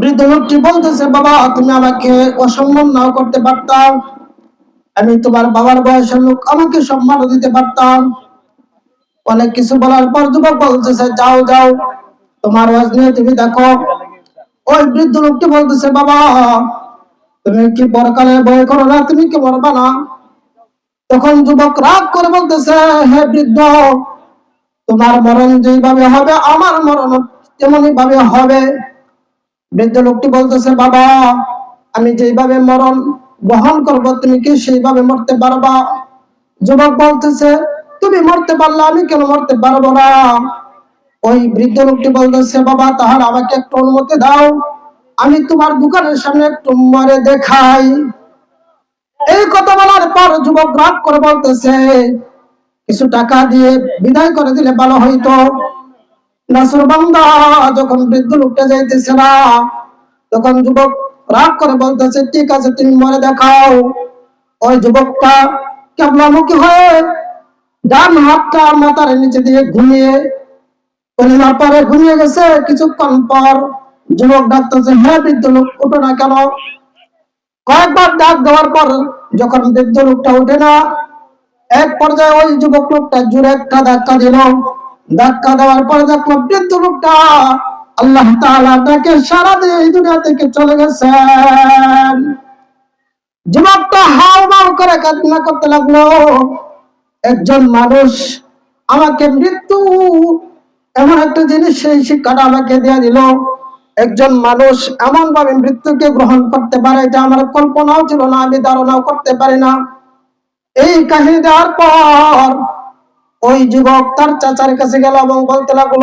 বৃদ্ধ লোকটি বলতেছে, বাবা, তুমি আমাকে অসম্মান নাও করতে পারতাম। আমি তোমার বাবার বয়সের লোক, আমাকে সম্মান দিতে পারতাম। অনেক কিছু বলার পর যুবক বলতেছে, যাও যাও, তোমার ওয়াজ তুমি দেখো। ওই বৃদ্ধ লোকটি বলতেছে, বাবা, তুমি কি পরকালে ভয় করো না? তুমি কি মরবা না? তখন যুবক রাগ করে বলতেছে, হে বৃদ্ধ, তোমার মরণ যেভাবে হবে, আমার মরণ তেমনই ভাবে হবে। বৃদ্ধ লোকটি বলতেছে, বাবা, আমি যেভাবে মরণ গ্রহণ করব, তুমি কি সেইভাবে মরতে পারবা? যুবক বলতেছে, তুমি মরতে পারলে আমি কেন মরতে পারব না? ওই বৃদ্ধ লোকটি বলতেছে, বাবা তাহলে আমাকে একটু অনুমতি দাও। আমি তোমার দোকানের সামনে একটু মরে দেখাই। এই কথা বলার পর যুবক রাগ করে বলতেছে, কিছু টাকা দিয়ে বিদায় করে দিলে ভালো হইতো। নাসুর বান্দা যখন বৃদ্ধ লোকটা যাইতেছে না তখন যুবক রাগ করে বলতেছে ঠিক আছে তুমি মরে দেখাও ওই যুবকটা কেবলামুখী হয়ে ডান হাতটা মাথার নিচে দিয়ে ঘুমিয়ে কলিমার পরে ঘুমিয়ে গেছে কিছুক্ষণ পর যুবক ডাকতেছে হ্যাঁ বৃদ্ধ লোক উঠো না কেন কয়েকবার ডাক দেওয়ার পর যখন বৃদ্ধ লোকটা উঠে না এক পর্যায়ে ওই যুবক লোকটা জোরে একটা ধাক্কা দিল ধাক্কা দেওয়ার পর দেখল বৃদ্ধ লোকটা আল্লাহ তাআলা তাকে সারা দিয়ে এই দুনিয়া থেকে চলে গেছেন। যুবকটা হাও মাও করে কান্না করতে লাগল। একজন মানুষ আমাকে মৃত্যু এমন একটা জিনিস সেই শিক্ষাটা আমাকে দিয়ে দিল। একজন মানুষ এমন ভাবে মৃত্যুকে গ্রহণ করতে পারে এটা আমার কল্পনাও ছিল না, আমি ধারণাও করতে পারি না। এই কাহিনী দেওয়ার পর ওই যুবক তার চাচার কাছে গেল এবং বলতে লাগল,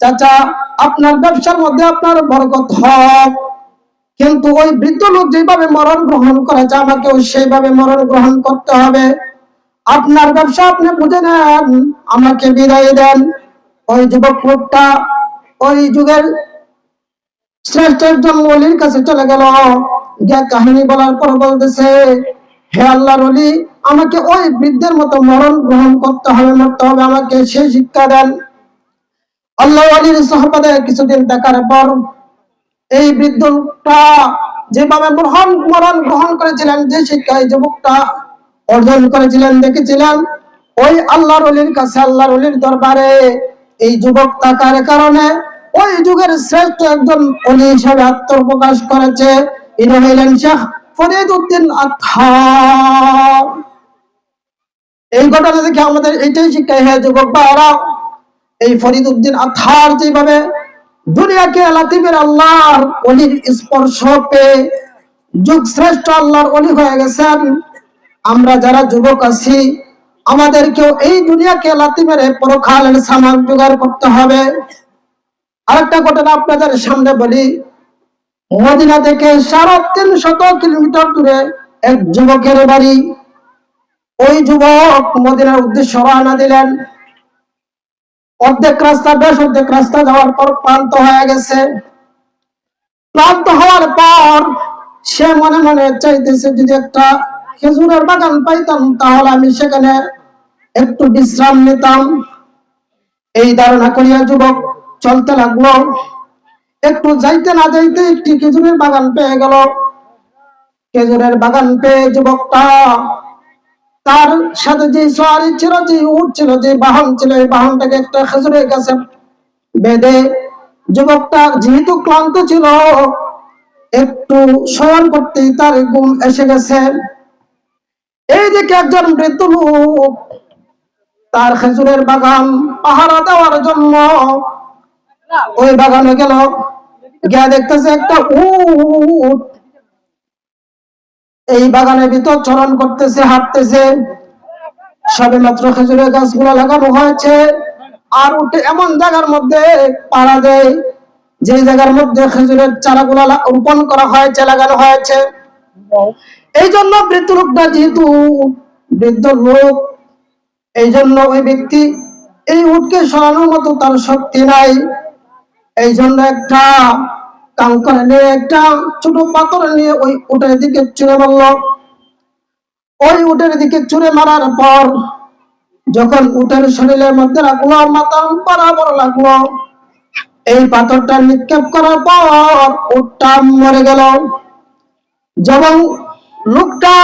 চাচা, আপনার ব্যবসার মধ্যে আপনার বরকত হোক কিন্তু ওই বৃদ্ধ লোক যেভাবে মরণ গ্রহণ করেছে, আমাকেও সেইভাবে মরণ গ্রহণ করতে হবে। আপনার ব্যবসা আপনি বুঝে নেন, আমাকে বিদায় দেন। ওই যুবক লোকটা ওই যুগের শ্রেষ্ঠ একজন অলির কাছে চলে গেল। গিয়া কাহিনী বলার পর বলতেছে হে আল্লাহর অলি আমাকে ওই বৃদ্ধের মতো মরণ গ্রহণ করতে হবে, মরতে হবে, আমাকে সে শিক্ষা দেন। আল্লাহ আলীর সহপদে কিছুদিন দেখার পর এই বৃদ্ধটা যেভাবে মরণ মরণ গ্রহণ করেছিলেন, যে শিক্ষা এই যুবকটা অর্জন করেছিলেন, দেখেছিলেন, ওই আল্লাহর অলির কাছে, আল্লাহর অলির দরবারে এই যুবক থাকার কারণে ওই যুগের শ্রেষ্ঠ একজন অলি হিসাবে আত্মপ্রকাশ করেছে। ইনি হইলেন শেখ ফরিদ উদ্দিন এই ঘটনা দেখে আমাদের এইটাই শিক্ষা হ্যাঁ যুবক বা এই ফরিদ উদ্দিন আথার যেভাবে দুনিয়াকে লাতিবের আল্লাহর অলির স্পর্শ পেয়ে যুগ শ্রেষ্ঠ আল্লাহর অলি হয়ে গেছেন, আমরা যারা যুবক আছি, আমাদেরকেও এই দুনিয়াকে লাতি মেরে সামান জোগাড় করতে হবে। আরেকটা ঘটনা আপনাদের সামনে বলি মদিনা থেকে সাড়ে তিন শত কিলোমিটার দূরে এক যুবকের বাড়ি। ওই যুবক মদিনার উদ্দেশ্যে রওনা দিলেন। অর্ধেক রাস্তা, বেশ অর্ধেক রাস্তা যাওয়ার পর ক্লান্ত হয়ে গেছে। ক্লান্ত হওয়ার পর সে মনে মনে চাইতেছে, যদি একটা খেজুরের বাগান পাইতাম তাহলে আমি সেখানে একটু বিশ্রাম নিতাম। এই ধারণা করিয়া যুবক চলতে লাগল। একটু যাইতে না যাইতে একটি খেজুরের বাগান পেয়ে গেল। খেজুরের বাগান পেয়ে যুবকটা তার সাথে যে সোয়ারি ছিল, যে উঠ ছিল, যে বাহন ছিল, এই বাহনটাকে একটা খেজুরের কাছে বেঁধে যুবকটা যেহেতু ক্লান্ত ছিল, একটু শয়ন করতে তার ঘুম এসে গেছে। এই দিকে একজন বৃদ্ধ লোক তার খেজুরের বাগান পাহারা দেওয়ার জন্য ওই বাগানে গেল। গিয়া দেখতেছে একটা উট। এই বাগানের ভিতর চরণ করতেছে, হাঁটতেছে। সবে মাত্র খেজুরের গাছগুলো লাগানো হয়েছে। আর উঠে এমন জায়গার মধ্যে পাড়া দেয় যে জায়গার মধ্যে খেজুরের চারাগুলো রোপণ করা হয়েছে, লাগানো হয়েছে। এই জন্য বৃদ্ধ লোকটা যেহেতু বৃদ্ধ লোক এই জন্য ওই ব্যক্তি এই উটকে সরানোর মতো তার শক্তি নাই। এই জন্য একটা কাঙ্কর নিয়ে, একটা ছোট পাথর নিয়ে ওই উটের দিকে ছুঁড়ে মারল। ওই উটের দিকে ছুঁড়ে মারার পর যখন উটের শরীরের মধ্যে রাখল মাথা বরাবর লাগল, এই পাথরটা নিক্ষেপ করার পর উটটা মরে গেল। যখন লোকটা,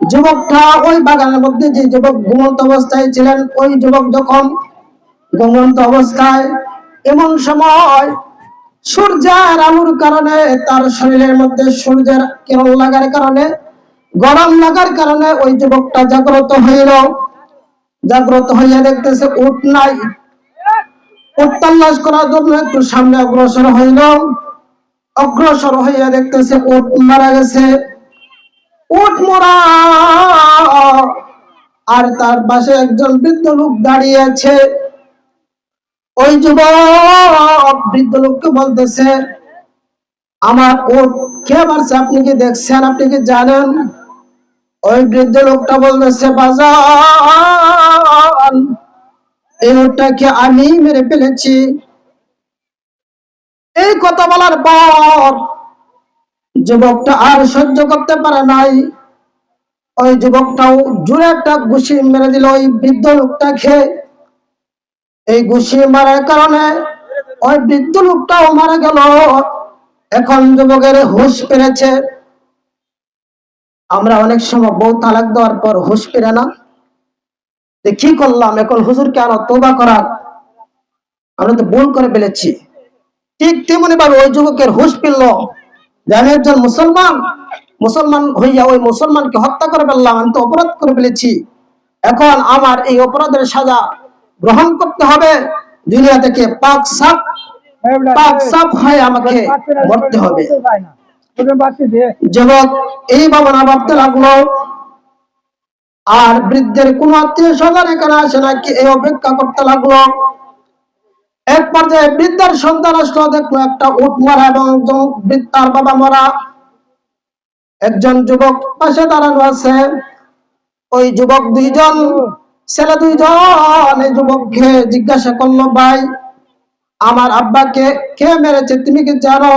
যুবকটা ওই বাগানের মধ্যে যে যুবক ঘুমন্ত অবস্থায় ছিলেন, ওই যুবক যখন ঘুমন্ত অবস্থায় এমন সময় সূর্যের আলোর কারণে, তার শরীরের মধ্যে সূর্যের কিরণ লাগার কারণে, গরম লাগার কারণে ওই যুবকটা জাগ্রত হইল। জাগ্রত হইয়া দেখতেছে, উঠ নাই। করার জন্য একটু সামনে অগ্রসর হইল। অগ্রসর হইয়া দেখতেছে উট মারা গেছে। উট মরা। আর তার পাশে একজন বৃদ্ধ লোক দাঁড়িয়ে আছে। ওই যুবক বৃদ্ধ লোককে বলতেছে, আমার উট কে মারছে আপনি কি দেখছেন? আপনি কি জানেন? ওই বৃদ্ধ লোকটা বলতেছে, বাজান, এই উটটাকে আমি মেরে ফেলেছি? এই কথা বলার পর যুবকটা আর সহ্য করতে পারে নাই। ওই যুবকটাও জোরে একটা ঘুষি মেরে দিল, ওই বৃদ্ধ লোকটাকে। এই ঘুষি মারার কারণে ওই বৃদ্ধ লোকটাও মারা গেল। এখন যুবকের হুশ পেরেছে আমরা অনেক সময় বউ তালাক দেওয়ার পর হুশ পেরে না। কি করলাম? এখন হুজুর কেন তোবা করার আমরা তো ভুল করে ফেলেছি। ঠিক তেমনি ভাবে ওই যুবকের হুশ ফিরল। যে আমি একজন মুসলমান মুসলমান হইয়া ওই মুসলমানকে হত্যা করে ফেললাম, আমি তো অপরাধ করে ফেলেছি। এখন আমার এই অপরাধের সাজা গ্রহণ করতে হবে। দুনিয়া থেকে পাক সাপ পাক সাপ হয়ে আমাকে মরতে হবে। যুবক এই ভাবনা ভাবতে লাগল। আর বৃদ্ধের কোন আত্মীয় স্বজন এখানে আসে নাকি এই অপেক্ষা করতে লাগল? এক পর্যায়ে বৃদ্ধার সন্তান আসলো দেখল একটা উট মারা এবং বৃদ্ধার বাবা মরা। একজন যুবক পাশে দাঁড়ানো আছে। ওই যুবক দুইজন ছেলে দুইজন এই যুবককে জিজ্ঞাসা করল, ভাই, আমার আব্বাকে কে মেরেছে? তুমি কি জানো?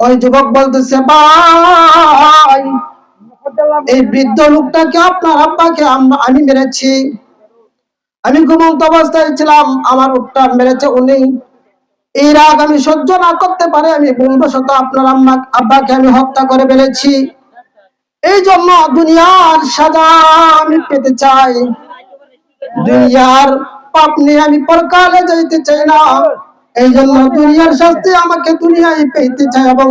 ওই যুবক বলতেছে, ভাই, এই বৃদ্ধ লোকটাকে আপনার আব্বাকে আমি মেরেছি। আমি ঘুমন্ত অবস্থায় ছিলাম, আমার উটটা মেরেছে উনি। এই রাগ আমি সহ্য না করতে পারে, আমি ভুলবশত আপনার আম্মা আব্বাকে আমি হত্যা করে ফেলেছি। এই জন্য দুনিয়ার সাজা আমি পেতে চাই। দুনিয়ার পাপ নিয়ে আমি পরকালে যাইতে চাই না। এই জন্য দুনিয়ার শাস্তি আমাকে দুনিয়ায় পেতে চাই এবং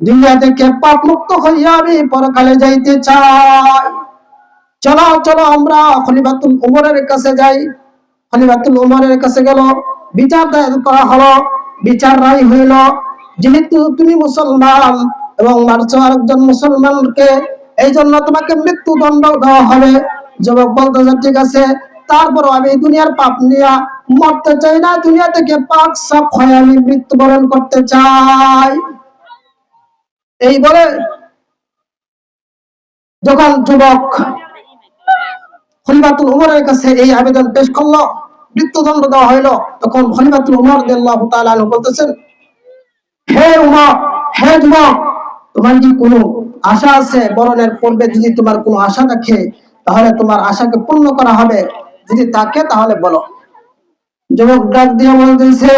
দুনিয়া থেকে পাপ মুক্ত হইয়া আমি পরকালে যাইতে চাই। চলো চলো, আমরা খলিফাতুল উমরের কাছে যাই। খলিফাতুল উমরের কাছে গেল, বিচার দায়ের করা হলো, বিচার রায় হইল। যেহেতু তুমি মুসলমান এবং মারছো আরেকজন মুসলমানকে এই জন্য তোমাকে মৃত্যুদণ্ড দেওয়া হবে। যুবক বলতেছে ঠিক আছে তারপর আমি দুনিয়ার পাপ নিয়ে মরতে চাই না, দুনিয়া থেকে পাক সাপ হয়ে আমি মৃত্যুবরণ করতে চাই। এই বলে যখন যুবক খলিফাতুল উমরের কাছে এই আবেদন পেশ করল, মৃত্যুদণ্ড দেওয়া হইল, তখন খলিফাতুল উমর রাদিয়াল্লাহু তাআলা আনহু বলতেছেন, হে উমর, হে যুবক, তোমার কি কোনো আশা আছে বরণের পূর্বে যদি তোমার কোনো আশা থাকে, তাহলে তোমার আশাকে পূর্ণ করা হবে। যদি থাকে তাহলে বলো। যুবক ডাক দিয়ে বলতেছে,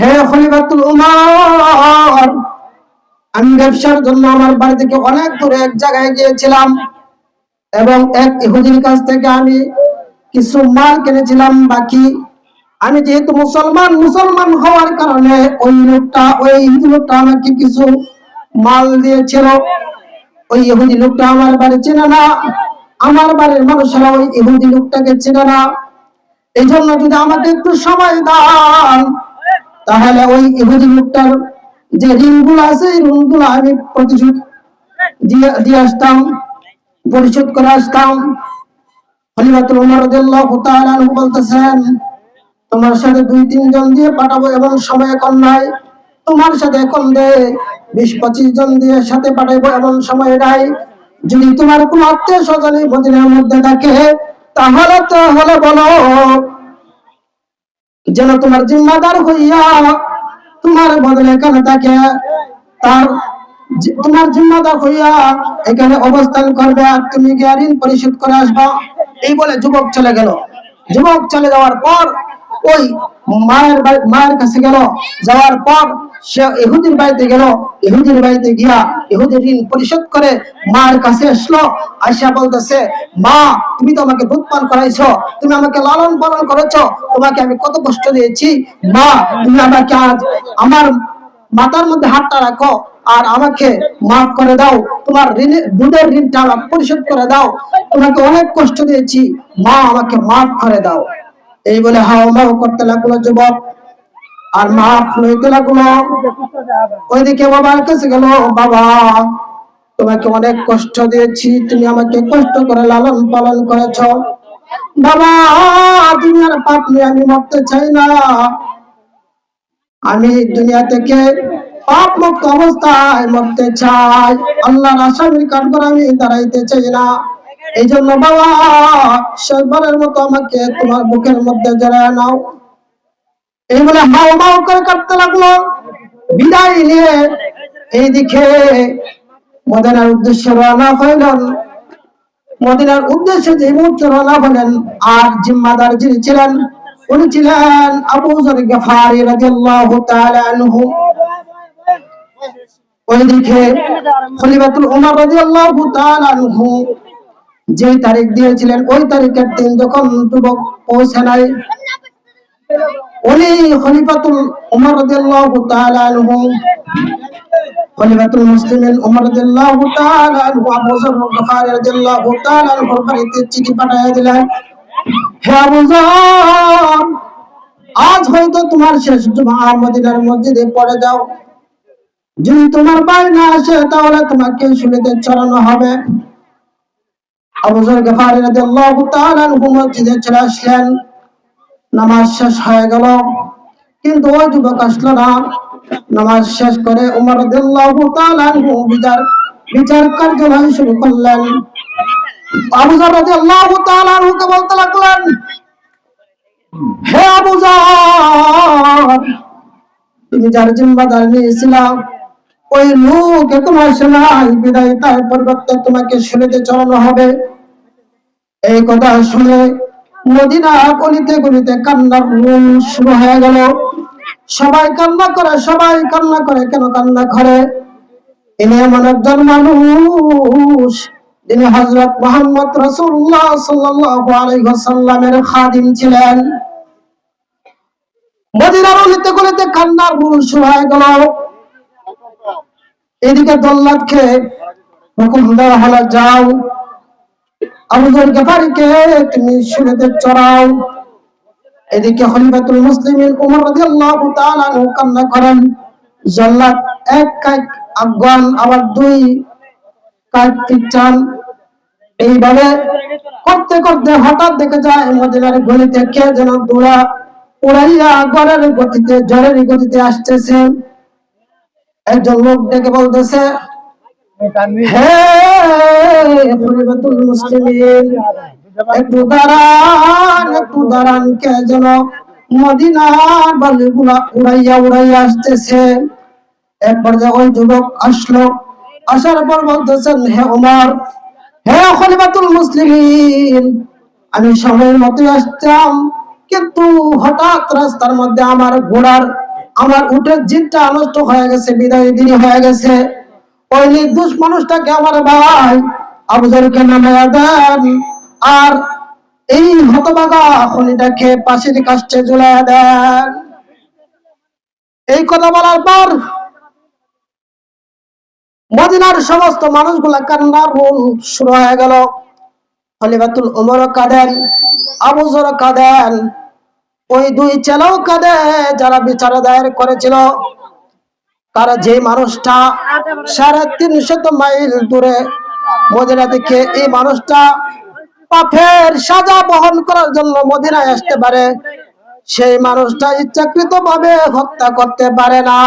হে খলিফাতুল উমর, আমি ব্যবসার জন্য আমার বাড়ি থেকে অনেক দূরে এক জায়গায় গিয়েছিলাম এবং এক ইহুদির কাছ থেকে আমি কিছু মাল কিনেছিলাম বাকি। আমি যেহেতু মুসলমান মুসলমান হওয়ার কারণে ওই লোকটা, ওই হিন্দু লোকটা আমাকে কিছু মাল দিয়েছিল। ওই ইহুদি লোকটা আমার বাড়ি চেনে না। আমার বাড়ির মানুষেরা ওই ইহুদি লোকটাকে চেনে না। এই জন্য যদি আমাকে একটু সময় দান তাহলে ওই ইহুদি লোকটার যে ঋণগুলো আছে, এই ঋণগুলো আমি প্রতিশোধ দিয়ে আসতাম, পরিশোধ করে আসতাম। খলিফাতুল উমর রাদিয়াল্লাহু তাআলা বলতেছেন, তোমার সাথে দুই তিনজন দিয়ে পাঠাবো এবং সময় এখন নাই। তোমার সাথে এখন দে, বিশ, পঁচিশ জন দিয়ে সাথে পাঠাবো এবং সময় নাই। যদি তোমার কোন আত্মীয় স্বজন এই মদিনার মধ্যে থাকে, তাহলে তাহলে বলো, যেন তোমার জিম্মাদার হইয়া তোমার বদলে এখানে থাকে, তার তোমার জিম্মাদার হইয়া এখানে অবস্থান করবে আর তুমি গিয়ে ঋণ পরিশোধ করে আসবা। এই বলে যুবক চলে গেল। যুবক চলে যাওয়ার পর ওই মায়ের মায়ের কাছে গেল। যাওয়ার পর সে ইহুদির বাড়িতে গেল, ইহুদির বাড়িতে গিয়া ইহুদির ঋণ পরিশোধ করে মায়ের কাছে আসলো। আয়সা বলতেছে, মা, তুমি তো আমাকে দুধ পান করাইছো, তুমি আমাকে লালন পালন করেছ, তোমাকে আমি কত কষ্ট দিয়েছি। মা, তুমি আমাকে আজ আমার মাথার মধ্যে হাতটা রাখো আর আমাকে মাফ করে দাও। তোমার ঋণের দুধের ঋণটা পরিশোধ করে দাও। তোমাকে অনেক কষ্ট দিয়েছি। মা, আমাকে মাফ করে দাও। এই বলে হাও মাও করতে লাগল যুবক। আর মাফ লইতে লাগল ওইদিকে বাবার কাছে গেল, বাবা, তোমাকে অনেক কষ্ট দিয়েছি, তুমি আমাকে কষ্ট করে লালন পালন করেছ। বাবা আর পাপ নিয়ে আমি মরতে চাই না। আমি দুনিয়া থেকে পাপ মুক্ত অবস্থায় মরতে চাই। আল্লাহর আসামির কাঠগড় আমি দাঁড়াইতে চাই না। এই জন্য বাবা, শেষবারের মতো আমাকে তোমার বুকের মধ্যে জড়ায় নাও। এই বলে মাও করে কাটতে লাগল। বিদায় নিয়ে এইদিকে মদিনার উদ্দেশ্যে রওনা হইলেন। মদিনার উদ্দেশ্যে যে মুহূর্তে রওনা হলেন, আর জিম্মাদার যিনি ছিলেন, উনি ছিলেন আবু যর গফারি রাদিয়াল্লাহু তাআলা আনহু। ওইদিকে খলিফাতুল উমর রাদিয়াল্লাহু তাআলা আনহু যে তারিখ দিয়েছিলেন, ওই তারিখের দিন যখন যুবক পৌঁছে নাই উনি খলিফাতুল উমর রাদিয়াল্লাহু তাআলা আনহু, খলিফাতুল মুসলিমিন উমর রাদিয়াল্লাহু তাআলা আনহু, আবু যর গফারি রাদিয়াল্লাহু তাআলা আনহুর বাড়িতে চিঠি পাঠিয়ে দিলেন। হে আবু যর, আজ হয়তো তোমার শেষ জুমা মদিনার মসজিদে পড়ে যাও। যদি তোমার ভাই না আসে, তাহলে তোমাকে শুনেতে চড়ানো হবে। আবু যর গফারি রাদিয়াল্লাহু তাআলা আনহু মসজিদে চলে আসলেন। নামাজ শেষ হয়ে গেল। কিন্তু ওই যুবক আসলো না। নামাজ শেষ করে উমর বিচার বিচার কার্যবাহী শুরু করলেন। বলতে লাগলেন, হে তুমি যার জিম্মাদার নিয়েছিলাম ওই লোক তোমার সেনাই বিদায়, তার পরিবর্তে তোমাকে শুনেতে চলানো হবে। এই কথা শুনে মদিনা গলিতে গলিতে কান্নার রুম শুরু হয়ে গেল। সবাই কান্না করে, সবাই কান্না করে, কেন কান্না করে? এমন একজন মানুষ, যিনি হযরত মুহাম্মদ ওয়াসাল্লামের খাদিম ছিলেন। মদিনার গলিতে গলিতে কান্নার রুম শুরু হয়ে গেল। এদিকে দল্লাতকে হুকুম দেওয়া হলো, যাও। আবুজর গেফারিকে তুমি শুনেতে চড়াও এদিকে খলিফাতুল মুসলিমিন উমর রাদিয়াল্লাহু তাআলা আনহু কান্না করেন। জল্লাদ এক কাক আফগান, আবার দুই কাক পিচান এইভাবে করতে করতে হঠাৎ দেখে যায়, মদিনার গলিতে কে যেন দৌড়া উড়াইয়া গড়ের গতিতে জ্বরের গতিতে আসতেছে। একজন লোক ডেকে বলতেছে আমি সময়ের মতো আসতাম কিন্তু হঠাৎ রাস্তার মধ্যে আমার ঘোড়ার, আমার উটের জিনটা নষ্ট হয়ে গেছে, বিদায় দেরি হয়ে গেছে। ওই নির্দোষ মানুষটাকে আমার ভাই দেন আর এই হতবাগা পাশের কাছে দেন। এই কথা বলার পর মদিনার সমস্ত মানুষগুলা কান্নার রুল শুরু হয়ে গেল। খলিফাতুল উমর কাঁদেন আবু জর কাঁদেন, ওই দুই চেলাও কাঁদে যারা বিচার দায়ের করেছিল। তারা যে মানুষটা সাড়ে তিনশত মাইল দূরে মদিনা থেকে এই মানুষটা পাপের সাজা বহন করার জন্য মদিনায় আসতে পারে, সেই মানুষটা ইচ্ছাকৃত ভাবে হত্যা করতে পারে না।